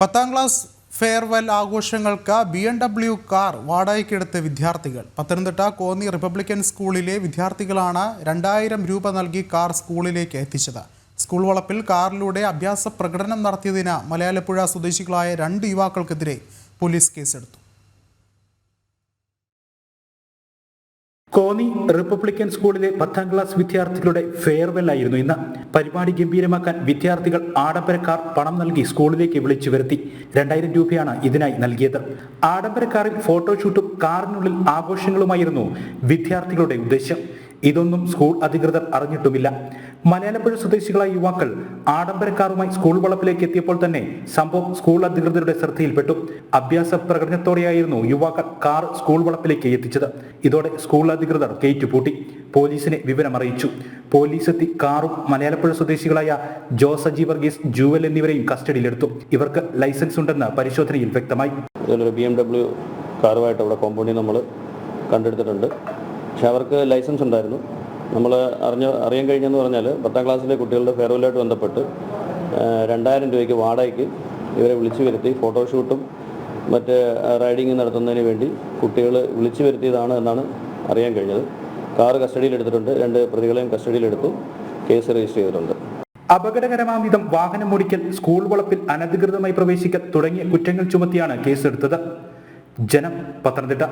പത്താം class farewell ആഘോഷങ്ങൾക്ക് B M W car വാടകയ്ക്കെടുത്ത വിദ്യാർത്ഥികൾ. പത്തനംതിട്ട കോന്നി റിപ്പബ്ലിക്കൻ സ്കൂളിലെ വിദ്യാർത്ഥികളാണ് രണ്ടായിരം രൂപ നൽകി കാർ സ്കൂളിലേക്ക് എത്തിച്ചത്. സ്കൂൾ വളപ്പിൽ കാറിലൂടെ അഭ്യാസ പ്രകടനം നടത്തിയതിന് മലയാലപ്പുഴ സ്വദേശികളായ രണ്ട് യുവാക്കൾക്കെതിരെ പോലീസ് കേസെടുത്തു. കോന്നി റിപ്പബ്ലിക്കൻ സ്കൂളിലെ പത്താം ക്ലാസ് വിദ്യാർത്ഥികളുടെ ഫെയർവെൽ ആയിരുന്നു ഇന്ന്. പരിപാടി ഗംഭീരമാക്കാൻ വിദ്യാർത്ഥികൾ ആഡംബരക്കാർ പണം നൽകി സ്കൂളിലേക്ക് വിളിച്ചു വരുത്തി. രണ്ടായിരം രൂപയാണ് ഇതിനായി നൽകിയത്. ആഡംബരക്കാറിൽ ഫോട്ടോഷൂട്ടും കാറിനുള്ളിൽ ആഘോഷങ്ങളുമായിരുന്നു വിദ്യാർത്ഥികളുടെ ഉദ്ദേശം. ഇതൊന്നും സ്കൂൾ അധികൃതർ അറിഞ്ഞിട്ടുമില്ല. മലയാളപ്പുഴ സ്വദേശികളായ യുവാക്കൾ ആഡംബരക്കാറുമായി സ്കൂൾ വളപ്പിലേക്ക് എത്തിയപ്പോൾ തന്നെ സംഭവം സ്കൂൾ അധികൃതരുടെ ശ്രദ്ധയിൽപ്പെട്ടു. അഭ്യാസ പ്രകടനത്തോടെയായിരുന്നു യുവാക്കൾ കാർ സ്കൂൾ വളപ്പിലേക്ക് എത്തിച്ചത്. ഇതോടെ സ്കൂൾ അധികൃതർ ഗേറ്റ് പൂട്ടി. പോലീസിനെ വിവരം അറിയിച്ചു പോലീസ് എത്തി കാറും മലയാളപ്പുഴ സ്വദേശികളായ ജോസ് അജി വർഗീസ് ജൂവൽ എന്നിവരെയും കസ്റ്റഡിയിലെടുത്തു. ഇവർക്ക് ലൈസൻസ് ഉണ്ടെന്ന് പരിശോധനയിൽ വ്യക്തമായി. കാറുമായിട്ട് അവിടെ കോമ്പൗണ്ടിൽ നമ്മൾ കണ്ടെടുത്തിട്ടുണ്ട്. പക്ഷെ അവർക്ക് ലൈസൻസ് ഉണ്ടായിരുന്നു. നമ്മൾ അറിഞ്ഞ അറിയാൻ കഴിഞ്ഞെന്ന് പറഞ്ഞാൽ പത്താം ക്ലാസ്സിലെ കുട്ടികളുടെ ഫെയർവെല്ലായിട്ട് ബന്ധപ്പെട്ട് രണ്ടായിരം രൂപയ്ക്ക് വാടകയ്ക്ക് ഇവരെ വിളിച്ചു വരുത്തി ഫോട്ടോഷൂട്ടും മറ്റ് റൈഡിങ് നടത്തുന്നതിന് വേണ്ടി കുട്ടികൾ വിളിച്ചു വരുത്തിയതാണ് എന്നാണ് അറിയാൻ കഴിഞ്ഞത്. കാറ് കസ്റ്റഡിയിലെടുത്തിട്ടുണ്ട് രണ്ട് പ്രതികളെയും കസ്റ്റഡിയിലെടുത്തു കേസ് രജിസ്റ്റർ ചെയ്തിട്ടുണ്ട്. അപകടകരമാം വിധം വാഹനം ഓടിക്കൽ സ്കൂൾ വളപ്പിൽ അനധികൃതമായി പ്രവേശിക്കൽ തുടങ്ങിയ കുറ്റങ്ങൾ ചുമത്തിയാണ് കേസെടുത്തത്. ജനം പത്തനംതിട്ട.